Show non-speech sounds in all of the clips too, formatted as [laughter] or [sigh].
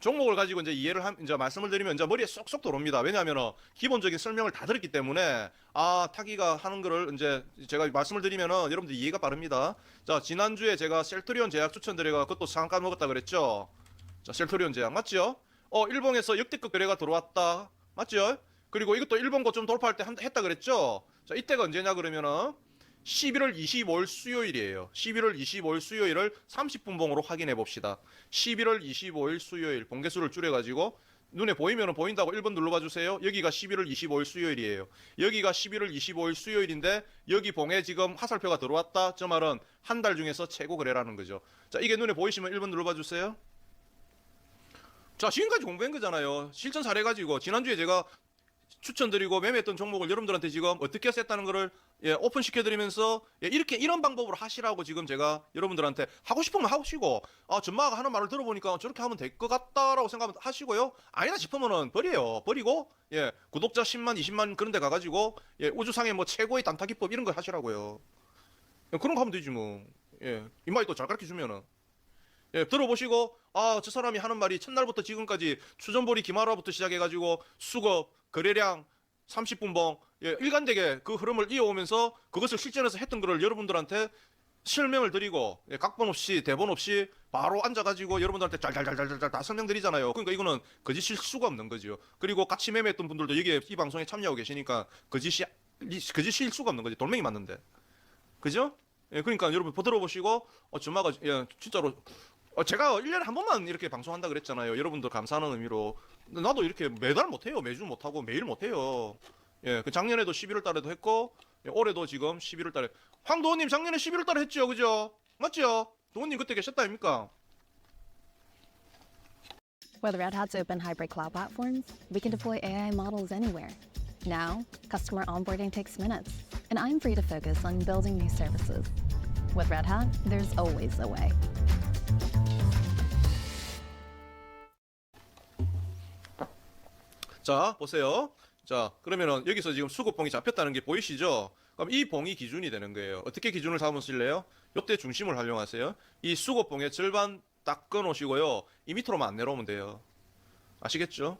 종목을 가지고 이제 이해를 함, 이제 말씀을 드리면 이제 머리에 쏙쏙 들어옵니다. 왜냐하면 기본적인 설명을 다 들었기 때문에 아 타기가 하는 거를 이제 제가 말씀을 드리면은 여러분들 이해가 빠릅니다. 자 지난주에 제가 셀트리온 제약 추천드려가 그것도 상가 먹었다 그랬죠. 자 셀트리온 제약 맞죠? 어 일본에서 역대급 거래가 들어왔다 맞죠? 그리고 이것도 일본 거 좀 돌파할 때 한- 했다 그랬죠. 자 이때가 언제냐 그러면은 11월 25일 수요일이에요. 11월 25일 수요일을 30분 봉으로 확인해 봅시다. 11월 25일 수요일 봉개수를 줄여 가지고 눈에 보이면 보인다고 1번 눌러봐 주세요. 여기가 11월 25일 수요일이에요. 여기가 11월 25일 수요일인데 여기 봉에 지금 화살표가 들어왔다. 저 말은 한 달 중에서 최고 거래라는 거죠. 자 이게 눈에 보이시면 1번 눌러봐 주세요. 자 지금까지 공부한 거잖아요. 실전 사례 가지고 지난주에 제가 추천드리고 매매했던 종목을 여러분들한테 지금 어떻게 했다는 거를 예, 오픈 시켜드리면서 예, 이렇게 이런 방법으로 하시라고 지금 제가 여러분들한테 하고 싶으면 하시고 아 전마가 하는 말을 들어보니까 저렇게 하면 될 것 같다라고 생각하면 하시고요. 아니다 싶으면은 버려요. 버리고 예 구독자 10만 20만 그런 데 가가지고 예 우주상의 뭐 최고의 단타 기법 이런 거 하시라고요. 예, 그런 거 하면 되지 뭐예 이마이 또 잘 가르쳐 주면은. 예, 들어보시고 아 저 사람이 하는 말이 첫날부터 지금까지 추전보리 기마라부터 시작해가지고 수급 거래량 30분봉 예, 일관되게 그 흐름을 이어오면서 그것을 실전에서 했던 거를 여러분들한테 설명을 드리고 예, 각본 없이 대본 없이 바로 앉아가지고 여러분들한테 잘잘잘잘잘 다 설명드리잖아요. 그러니까 이거는 거짓일 수가 없는 거죠. 그리고 같이 매매했던 분들도 여기에 이 방송에 참여하고 계시니까 거짓이 거짓일 수가 없는 거지. 돌멩이 맞는데. 그죠? 예, 그러니까 여러분 들어보시고 어 주마가 예, 진짜로 어, 제가 1년에 한 번만 이렇게 방송한다 그랬잖아요. 여러분들 감사하는 의미로. 근데 나도 이렇게 매달 못해요. 매주 못하고 매일 못해요. 예, 그 작년에도 11월 달에도 했고, 예, 올해도 지금 11월 달에. 황도원님 작년에 11월 달에 했죠. 그죠? 맞죠? 도원님 그때 계셨다 아닙니까? With Red Hat's open hybrid cloud platforms, we can deploy AI models anywhere. Now, customer onboarding takes minutes, and I'm free to focus on building new services. With Red Hat, there's always a way. 자, 보세요. 자, 그러면은 여기서 지금 수급봉이 잡혔다는 게 보이시죠? 그럼 이 봉이 기준이 되는 거예요. 어떻게 기준을 잡으실래요? 요때 중심을 활용하세요. 이 수급봉의 절반 딱 끊으시고요. 이 밑으로만 안 내려오면 돼요. 아시겠죠?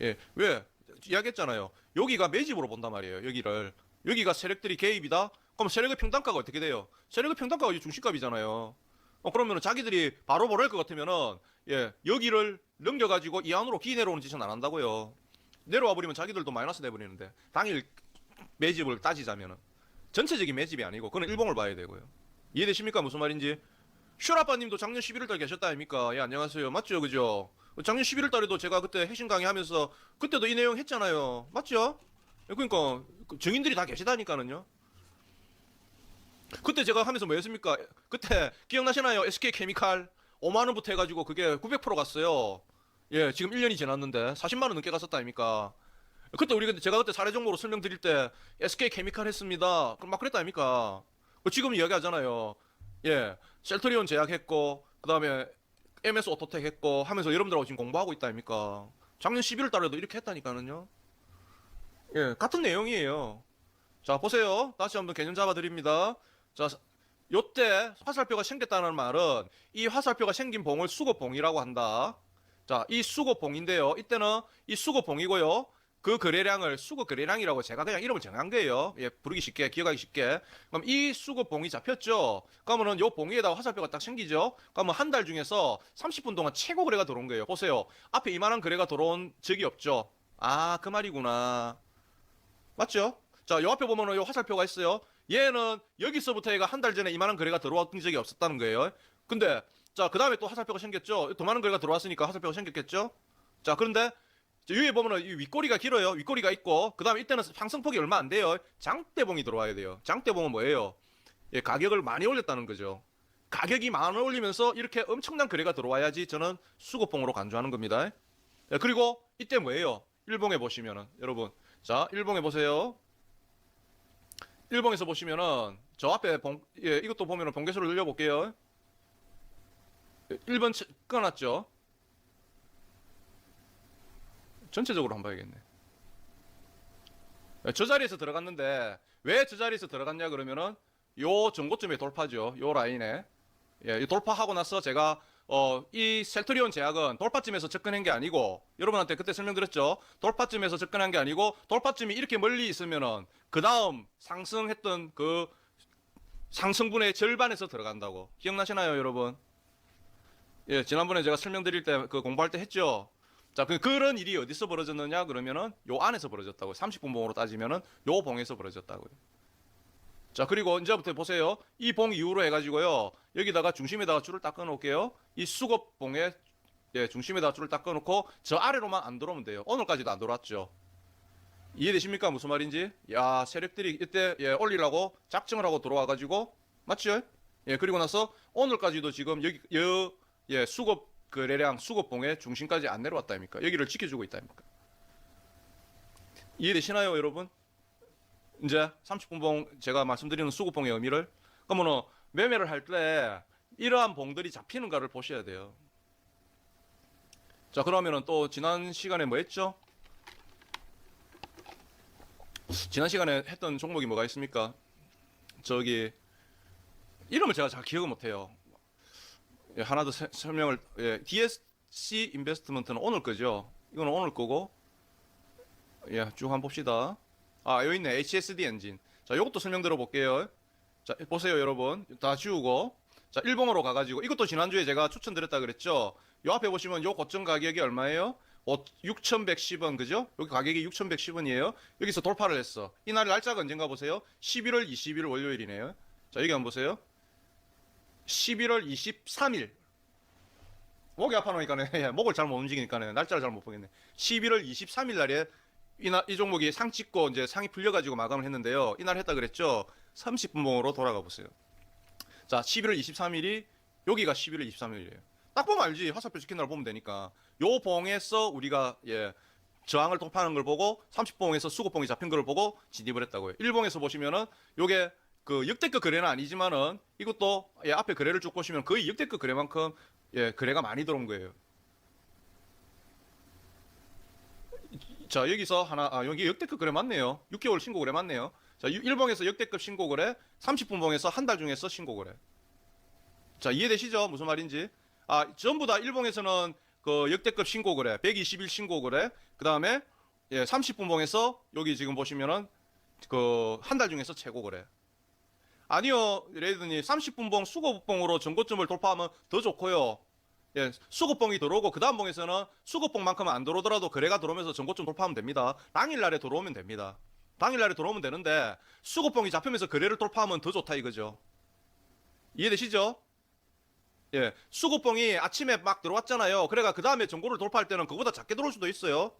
예. 왜? 이야기했잖아요. 여기가 매집으로 본단 말이에요. 여기를. 여기가 세력들이 개입이다? 그럼 세력의 평단가가 어떻게 돼요? 세력의 평단가가 이 중심값이잖아요. 어, 그러면은 자기들이 바로 보낼 것 같으면은, 예, 여기를 넘겨가지고 이 안으로 기 내려오는 짓은 안 한다고요. 내려와 버리면 자기들도 마이너스 내 버리는데, 당일 매집을 따지자면은. 전체적인 매집이 아니고, 그건 일봉을 봐야 되고요. 이해되십니까? 무슨 말인지? 슈라빠님도 작년 11월 달 계셨다 아닙니까? 예, 안녕하세요. 맞죠? 그죠? 작년 11월 달에도 제가 그때 핵심 강의 하면서, 그때도 이 내용 했잖아요. 맞죠? 예, 그러니까, 그 증인들이 다 계시다니까는요. 그때 제가 하면서 뭐 했습니까? 그때 기억나시나요? SK 케미칼 5만 원부터 해가지고 그게 900% 갔어요. 예, 지금 1년이 지났는데 40만 원 넘게 갔었다 아닙니까? 그때 우리 근데 제가 그때 사례 정보로 설명드릴 때 SK 케미칼 했습니다. 그럼 막 그랬다 아닙니까? 어, 지금 이야기하잖아요. 예, 셀트리온 제약했고 그다음에 MS 오토텍 했고 하면서 여러분들하고 지금 공부하고 있다 아닙니까? 작년 11월 달에도 이렇게 했다니까는요. 예, 같은 내용이에요. 자, 보세요. 다시 한번 개념 잡아 드립니다. 자, 요때 화살표가 생겼다는 말은 이 화살표가 생긴 봉을 수급봉이라고 한다. 자, 이 수급봉인데요. 이때는 이 수급봉이고요. 그 거래량을 수급 거래량이라고 제가 그냥 이름을 정한 거예요. 예, 부르기 쉽게, 기억하기 쉽게. 그럼 이 수급 봉이 잡혔죠. 그러면은 요 봉위에다가 화살표가 딱 생기죠. 그러면 한 달 중에서 30분 동안 최고 거래가 들어온 거예요. 보세요. 앞에 이만한 거래가 들어온 적이 없죠. 아, 그 말이구나. 맞죠? 자, 요 앞에 보면은 요 화살표가 있어요. 얘는 여기서부터 얘가 한 달 전에 이만한 거래가 들어온 적이 없었다는 거예요. 근데 자, 그 다음에 또 화살표가 생겼죠. 더 많은 거래가 들어왔으니까 화살표가 생겼겠죠. 자, 그런데 저 위에 보면은 이 윗꼬리가 길어요. 윗꼬리가 있고 그 다음에 이때는 상승폭이 얼마 안 돼요. 장대봉이 들어와야 돼요. 장대봉은 뭐예요? 예, 가격을 많이 올렸다는 거죠. 가격이 많이 올리면서 이렇게 엄청난 거래가 들어와야지 저는 수급봉으로 간주하는 겁니다. 예, 그리고 이때 뭐예요? 일봉에 보시면은 여러분 자 일봉에 보세요. 일봉에서 보시면은 저 앞에 봉, 예, 이것도 보면은 봉개수를 늘려볼게요. 1번 치- 끊어놨죠. 전체적으로 한번 봐야겠네. 예, 저 자리에서 들어갔는데 왜 저 자리에서 들어갔냐 그러면은 요 전고점에 돌파죠. 요 라인에 예, 이 돌파하고 나서 제가 어, 이 셀트리온 제약은 돌파쯤에서 접근한 게 아니고 여러분한테 그때 설명드렸죠. 돌파쯤에서 접근한 게 아니고 돌파쯤이 이렇게 멀리 있으면은 그 다음 상승했던 그 상승분의 절반에서 들어간다고 기억나시나요, 여러분? 예, 지난번에 제가 설명드릴 때 그 공부할 때 했죠. 자, 그 그런 일이 어디서 벌어졌느냐 그러면은 요 안에서 벌어졌다고. 30분 봉으로 따지면은 요 봉에서 벌어졌다고요. 자, 그리고 이제부터 보세요. 이 봉 이후로 해 가지고요. 여기다가 중심에다가 줄을 딱 끊어 놓을게요. 이 수급 봉에 예, 중심에다가 줄을 딱 끊어 놓고 저 아래로만 안 들어오면 돼요. 오늘까지도 안 들어왔죠. 이해되십니까? 무슨 말인지? 야, 세력들이 이때 예, 올리라고 작정을 하고 들어와 가지고 맞죠? 예, 그리고 나서 오늘까지도 지금 여기 여 예, 수급 거래량 수급봉의 중심까지 안 내려왔다 아닙니까? 여기를 지켜주고 있다 아닙니까? 이해되시나요, 여러분? 이제 30분봉 제가 말씀드리는 수급봉의 의미를 그러면 매매를 할 때 이러한 봉들이 잡히는가를 보셔야 돼요. 자, 그러면은 또 지난 시간에 뭐 했죠? 지난 시간에 했던 종목이 뭐가 있습니까? 저기 이름을 제가 잘 기억을 못 해요. 예, 하나 더 세- 설명을 예, DSC 인베스트먼트는 오늘 거죠. 이거는 오늘 거고 예, 쭉 한번 봅시다. 아, 여기 있네. HSD 엔진. 자, 요것도 설명 들어볼게요. 자, 보세요, 여러분. 다 지우고. 자, 일봉으로 가가지고. 이것도 지난주에 제가 추천드렸다 그랬죠? 요 앞에 보시면 요 고점 가격이 얼마예요? 6,110원, 그죠? 여기 가격이 6,110원이에요. 여기서 돌파를 했어. 이날 날짜가 언젠가 보세요. 11월 20일 월요일이네요. 자, 여기 한번 보세요. 11월 23일. 목이 아파 놓으니까는, [laughs] 예, 목을 잘 못 움직이니까는 날짜를 잘 못 보겠네. 11월 23일 날에 이, 나- 이 종목이 상 찍고 이제 상이 풀려가지고 마감을 했는데요. 이날 했다 그랬죠. 30분 봉으로 돌아가 보세요. 자, 11월 23일이 여기가 11월 23일이에요. 딱 보면 알지. 화살표 찍힌 날 보면 되니까. 요 봉에서 우리가 예 저항을 돌파하는 걸 보고 30봉에서 수급봉이 잡힌 걸 보고 진입을 했다고요. 1봉에서 보시면은 요게 그 역대급 거래는 아니지만은 이것도 예 앞에 거래를 쭉 보시면 거의 역대급 거래만큼 예 거래가 많이 들어온 거예요. 자 여기서 하나 아 여기 역대급 거래 맞네요. 6개월 신고 거래 맞네요. 자 1봉에서 역대급 신고 거래 30분봉에서 한 달 중에서 신고 거래. 자 이해되시죠? 무슨 말인지? 아 전부 다 1봉에서는 그 역대급 신고 거래 120일 신고 거래 그 다음에 예 30분봉에서 여기 지금 보시면은 그 한 달 중에서 최고 거래 아니요 레이드님 30분봉 수급봉으로 전고점을 돌파하면 더 좋고요 예, 수급봉이 들어오고 그 다음 봉에서는 수급봉만큼은 안 들어오더라도 거래가 들어오면서 전고점 돌파하면 됩니다. 당일날에 들어오면 됩니다. 당일날에 들어오면 되는데 수급봉이 잡히면서 거래를 돌파하면 더 좋다 이거죠. 이해되시죠? 예, 수급봉이 아침에 막 들어왔잖아요. 그래가 그 다음에 전고를 돌파할 때는 그보다 작게 들어올 수도 있어요.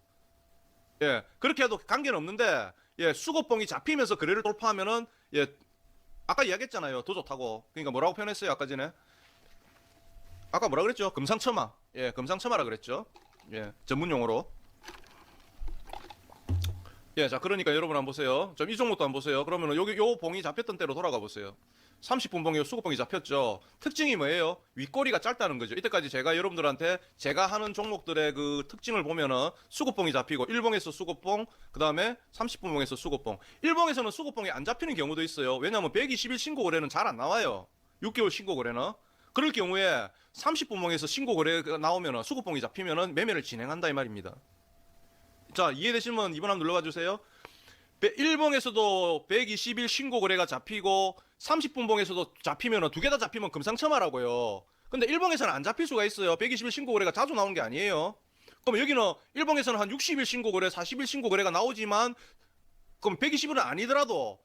예, 그렇게 해도 관계는 없는데 예, 수급봉이 잡히면서 거래를 돌파하면은 예, 아까 이야기했잖아요. 더 좋다고. 그러니까 뭐라고 표현했어요 아까 전에? 아까 뭐라 그랬죠? 금상첨화. 예, 금상첨화라 그랬죠. 예, 전문 용어로. 예, 자, 그러니까 여러분 한번 보세요. 좀 이 종목도 한번 보세요. 그러면 여기 요 봉이 잡혔던 때로 돌아가 보세요. 30분 봉이 수급봉이 잡혔죠. 특징이 뭐예요? 윗꼬리가 짧다는 거죠. 이때까지 제가 여러분들한테 제가 하는 종목들의 그 특징을 보면은 수급봉이 잡히고 1봉에서 수급봉, 그다음에 30분 봉에서 수급봉. 1봉에서는 수급봉이 안 잡히는 경우도 있어요. 왜냐하면 120일 신고 거래는 잘 안 나와요. 6개월 신고 거래는. 그럴 경우에 30분봉에서 신고 거래가 나오면 수급봉이 잡히면 매매를 진행한다 이 말입니다. 자 이해되시면 이번 한번 눌러 봐 주세요. 1봉에서도 120일 신고 거래가 잡히고 30분봉에서도 잡히면 두개 다 잡히면 금상첨화라고요. 근데 1봉에서는 안 잡힐 수가 있어요. 120일 신고 거래가 자주 나오는 게 아니에요. 그럼 여기는 1봉에서는 한 60일 신고 거래, 40일 신고 거래가 나오지만 그럼 120일은 아니더라도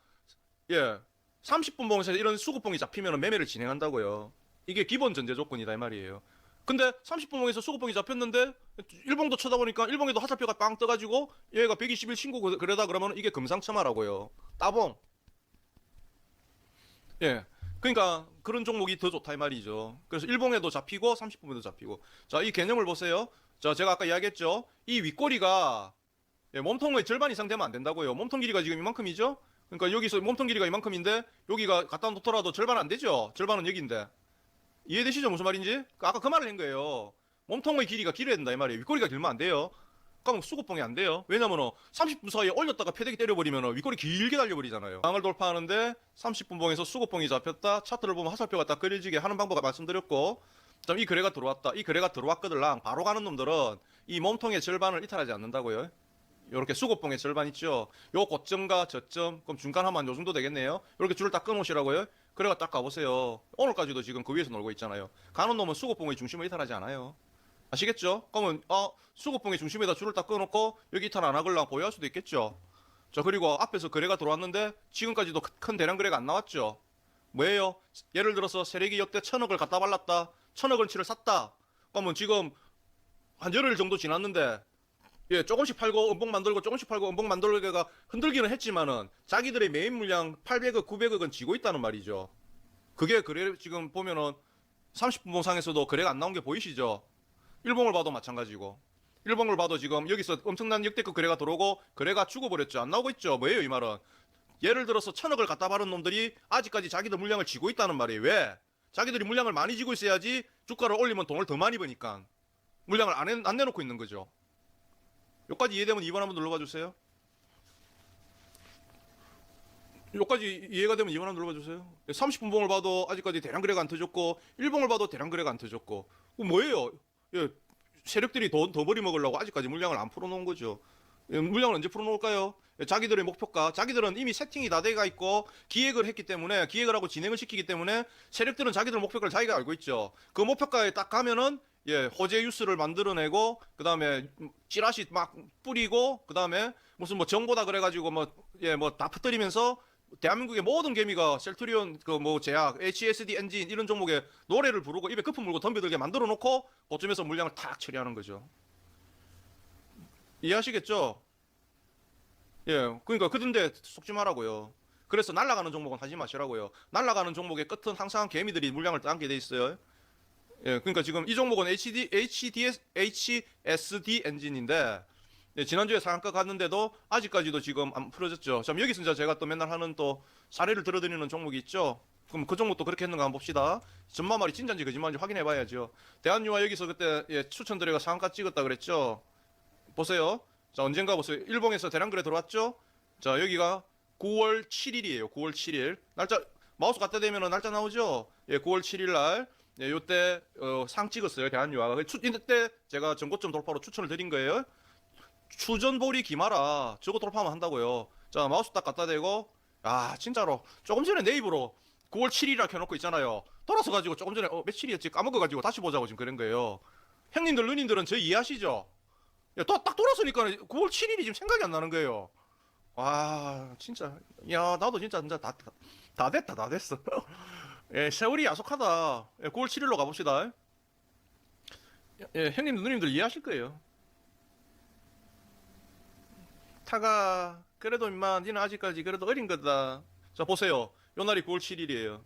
예 30분 봉에서 이런 수급봉이 잡히면 매매를 진행한다고요. 이게 기본 전제 조건이다 이 말이에요. 근데 30분 봉에서 수급봉이 잡혔는데 일봉도 쳐다보니까 일봉에도 화살표가 빵 떠가지고 얘가 120일 신고 그- 그러다 그러면 이게 금상첨화라고요. 따봉. 예. 그러니까 그런 종목이 더 좋다 이 말이죠. 그래서 일봉에도 잡히고 30분에도 잡히고. 자, 이 개념을 보세요. 자, 제가 아까 이야기했죠. 이 윗꼬리가 예, 몸통의 절반 이상 되면 안 된다고요. 몸통 길이가 지금 이만큼이죠. 그러니까 여기서 몸통 길이가 이만큼인데 여기가 갖다 놓더라도 절반 안 되죠. 절반은 여기인데. 이해되시죠? 무슨 말인지? 아까 그 말을 한 거예요. 몸통의 길이가 길어야 된다 이 말이에요. 윗꼬리가 길면 안 돼요. 그러면 수급봉이 안 돼요. 왜냐면 30분 사이에 올렸다가 패대기 때려버리면 윗꼬리 길게 달려버리잖아요. 방을 돌파하는데 30분 봉에서 수급봉이 잡혔다. 차트를 보면 화살표가 딱 그려지게 하는 방법 말씀드렸고 이 거래가 들어왔다. 이 거래가 들어왔거들랑 바로 가는 놈들은 이 몸통의 절반을 이탈하지 않는다고요. 요렇게 수급봉의 절반 있죠. 요 고점과 저점, 그럼 중간 하면 요 정도 되겠네요. 요렇게 줄을 딱 끊으시라고요. 그래가 딱 가보세요. 오늘까지도 지금 그 위에서 놀고 있잖아요. 가는 놈은 수급봉의 중심을 이탈하지 않아요. 아시겠죠? 그러면 어 수급봉의 중심에다 줄을 딱 끊어놓고 여기 이탈 안 하걸랑 보유할 수도 있겠죠. 자 그리고 앞에서 거래가 들어왔는데 지금까지도 큰- 큰 대량 거래가 안 나왔죠. 뭐예요? 예를 들어서 세력이 역대 천억을 갖다 발랐다. 천억 원치를 샀다. 그러면 지금 한 열흘 정도 지났는데 예, 조금씩 팔고 음봉 만들고 조금씩 팔고 음봉 만들고가 흔들기는 했지만은 자기들의 메인 물량 800억, 900억은 지고 있다는 말이죠. 그게 그래 지금 보면은 30분 봉 상에서도 거래가 안 나온 게 보이시죠? 일봉을 봐도 마찬가지고. 일봉을 봐도 지금 여기서 엄청난 역대급 거래가 들어오고 거래가 죽어버렸죠. 안 나오고 있죠. 뭐예요, 이 말은? 예를 들어서 천억을 갖다 바른 놈들이 아직까지 자기들 물량을 지고 있다는 말이에요. 왜? 자기들이 물량을 많이 지고 있어야지 주가를 올리면 돈을 더 많이 버니까 물량을 안, 해- 안 내놓고 있는 거죠. 여기까지 이해되면 2번 한번 눌러봐 주세요. 여기까지 이해가 되면 2번 한번 눌러봐 주세요. 30분봉을 봐도 아직까지 대량 거래가 안 터졌고 1봉을 봐도 대량 거래가 안 터졌고 뭐예요? 예, 세력들이 돈더 버리 먹으려고 아직까지 물량을 안 풀어놓은 거죠. 예, 물량을 언제 풀어놓을까요? 예, 자기들의 목표가 자기들은 이미 세팅이 다 돼가 있고 기획을 했기 때문에 기획을 하고 진행을 시키기 때문에 세력들은 자기들 목표가를 자기가 알고 있죠. 그 목표가에 딱 가면은 예 호재 뉴스를 만들어내고 그 다음에 찌라시 막 뿌리고 그 다음에 무슨 뭐 정보다 그래가지고 뭐 예 뭐 다 퍼뜨리면서 대한민국의 모든 개미가 셀트리온 그 뭐 제약 HSD 엔진 이런 종목에 노래를 부르고 입에 거품 물고 덤벼들게 만들어 놓고 그쯤에서 물량을 탁 처리하는 거죠. 이해하시겠죠? 예, 그러니까 그런데 속지 말라고요. 그래서 날아가는 종목은 하지 마시라고요. 날아가는 종목의 끝은 항상 개미들이 물량을 따게 돼 있어요. 예, 그러니까 지금 이 종목은 HD, HDS, HSD 엔진인데 예, 지난주에 상한가 갔는데도 아직까지도 지금 안 풀어졌죠. 자, 여기서 이제 제가 또 맨날 하는 또 사례를 들어드리는 종목이 있죠. 그럼 그 종목도 그렇게 했는가 한번 봅시다. 전마 말이 진짜인지 거짓말인지 확인해 봐야죠. 대한유화 여기서 그때 예, 추천드려가 상한가 찍었다 그랬죠. 보세요. 자, 언젠가 보세요. 일봉에서 대량 거래 들어왔죠? 자, 여기가 9월 7일이에요. 9월 7일. 날짜 마우스 갖다 대면은 날짜 나오죠? 예, 9월 7일 날 예, 요때 어, 상 찍었어요. 대한유화가. 추- 이때 제가 전고점 돌파로 추천을 드린 거예요. 추전보리 기마라 저거 돌파하면 한다고요. 자, 마우스 딱 갖다 대고 아, 진짜로 조금 전에 내 입으로 9월 7일이라 켜놓고 있잖아요. 돌아서 가지고 조금 전에 어, 며칠이었지 까먹어 가지고 다시 보자고 지금 그런 거예요. 형님들 누님들은 저 이해하시죠? 야, 또, 딱 돌아서니까 9월 7일이 지금 생각이 안 나는 거예요. 와, 진짜. 야, 나도 진짜, 진짜 다, 다, 다 됐다, 다 됐어. [laughs] 예, 세월이 야속하다. 예, 9월 7일로 가봅시다. 예, 형님, 누님들 이해하실 거예요. 타가, 그래도 임마, 니는 아직까지 그래도 어린 거다. 자, 보세요. 요 날이 9월 7일이에요.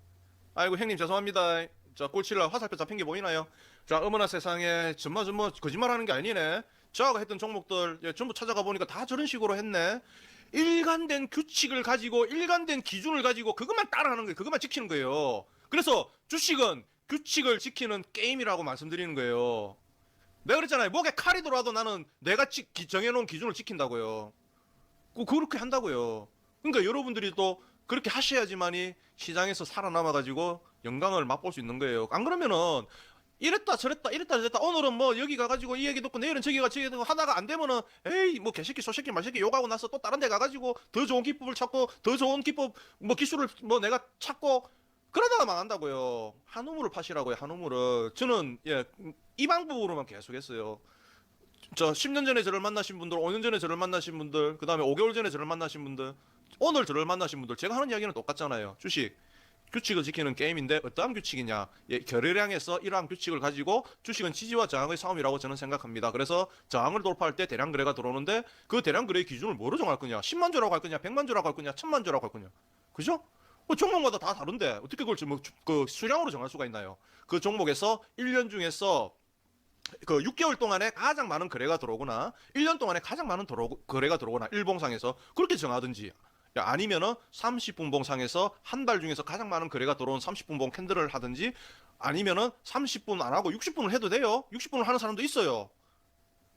아이고, 형님, 죄송합니다. 자, 9월 7일 화살표 잡힌 게 보이나요? 자, 어머나 세상에, 정말 정말 거짓말 하는 게 아니네. 저하고 했던 종목들, 예, 전부 찾아가 보니까 다 저런 식으로 했네. 일관된 규칙을 가지고, 일관된 기준을 가지고, 그것만 따라하는 거예요. 그것만 지키는 거예요. 그래서 주식은 규칙을 지키는 게임이라고 말씀드리는 거예요. 내가 그랬잖아요. 목에 칼이 들어와도 나는 내가 지- 기- 정해놓은 기준을 지킨다고요. 그- 그렇게 한다고요. 그러니까 여러분들이 또 그렇게 하셔야지만이 시장에서 살아남아 가지고 영광을 맛볼 수 있는 거예요. 안 그러면은 이랬다 저랬다 이랬다 저랬다 오늘은 뭐 여기 가가지고 이 얘기 듣고 내일은 저기 가 저기 듣고 하다가 안 되면은 에이 뭐 개새끼 소새끼 말새끼 욕하고 나서 또 다른 데 가가지고 더 좋은 기법을 찾고 더 좋은 기법 뭐 기술을 뭐 내가 찾고 그러다가 망한다고요. 한우물을 파시라고요. 한우물을 저는 예 이 방법으로만 계속했어요. 저 10년 전에 저를 만나신 분들, 5년 전에 저를 만나신 분들, 그 다음에 5개월 전에 저를 만나신 분들, 오늘 저를 만나신 분들, 제가 하는 이야기는 똑같잖아요. 주식. 규칙을 지키는 게임인데 어떠한 규칙이냐? 예, 거래량에서 이러한 규칙을 가지고 주식은 지지와 저항의 싸움이라고 저는 생각합니다. 그래서 저항을 돌파할 때 대량 거래가 들어오는데 그 대량 거래의 기준을 뭐로 정할 거냐? 10만 주라고 할 거냐? 100만 주라고 할 거냐? 1000만 주라고 할 거냐? 그죠? 뭐 종목마다 다 다른데 어떻게 그걸 좀, 그 수량으로 정할 수가 있나요? 그 종목에서 1년 중에서 그 6개월 동안에 가장 많은 거래가 들어오거나 1년 동안에 가장 많은 들어, 거래가 들어오거나 일봉상에서 그렇게 정하든지 야, 아니면은 30분봉상에서 한 달 중에서 가장 많은 거래가 들어온 30분봉 캔들을 하든지 아니면은 30분 안 하고 60분을 해도 돼요. 60분을 하는 사람도 있어요.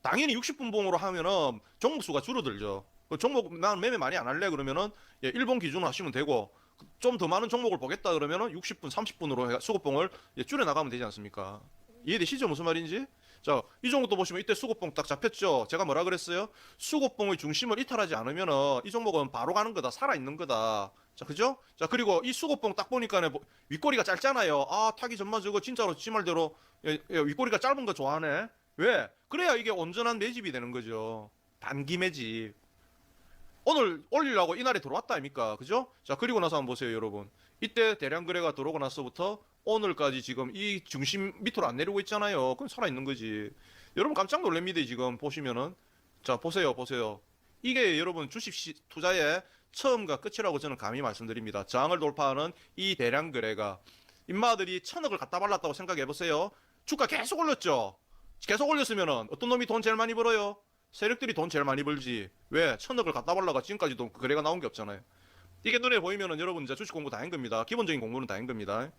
당연히 60분봉으로 하면은 종목 수가 줄어들죠. 그 종목 난 매매 많이 안 할래 그러면은 예, 일본 기준으로 하시면 되고 좀 더 많은 종목을 보겠다 그러면은 60분, 30분으로 수급봉을 예, 줄여 나가면 되지 않습니까? 이해되시죠? 무슨 말인지? 자, 이 종목도 보시면 이때 수급봉 딱 잡혔죠? 제가 뭐라 그랬어요? 수급봉의 중심을 이탈하지 않으면은 이 종목은 바로 가는 거다. 살아 있는 거다. 자, 그죠? 자, 그리고 이 수급봉 딱 보니까 윗꼬리가 짧잖아요. 아, 타기 전만 저거 진짜로 지 말대로 예, 예, 윗꼬리가 짧은 거 좋아하네. 왜? 그래야 이게 온전한 매집이 되는 거죠. 단기 매집. 오늘 올리려고 이날에 들어왔다 아닙니까? 그죠? 자, 그리고 나서 한번 보세요, 여러분. 이때 대량 거래가 들어오고 나서부터 오늘까지 지금 이 중심 밑으로 안 내려오고 있잖아요. 그건 살아있는 거지. 여러분 깜짝 놀랍니다, 지금 보시면은. 자, 보세요, 보세요. 이게 여러분 주식 시, 투자의 처음과 끝이라고 저는 감히 말씀드립니다. 저항을 돌파하는 이 대량 거래가 인마들이 천억을 갖다 발랐다고 생각해 보세요. 주가 계속 올렸죠. 계속 올렸으면은 어떤 놈이 돈 제일 많이 벌어요? 세력들이 돈 제일 많이 벌지. 왜? 천억을 갖다 발라가 지금까지도 거래가 나온 게 없잖아요. 이게 눈에 보이면은 여러분 이제 주식 공부 다 한 겁니다. 기본적인 공부는 다 한 겁니다.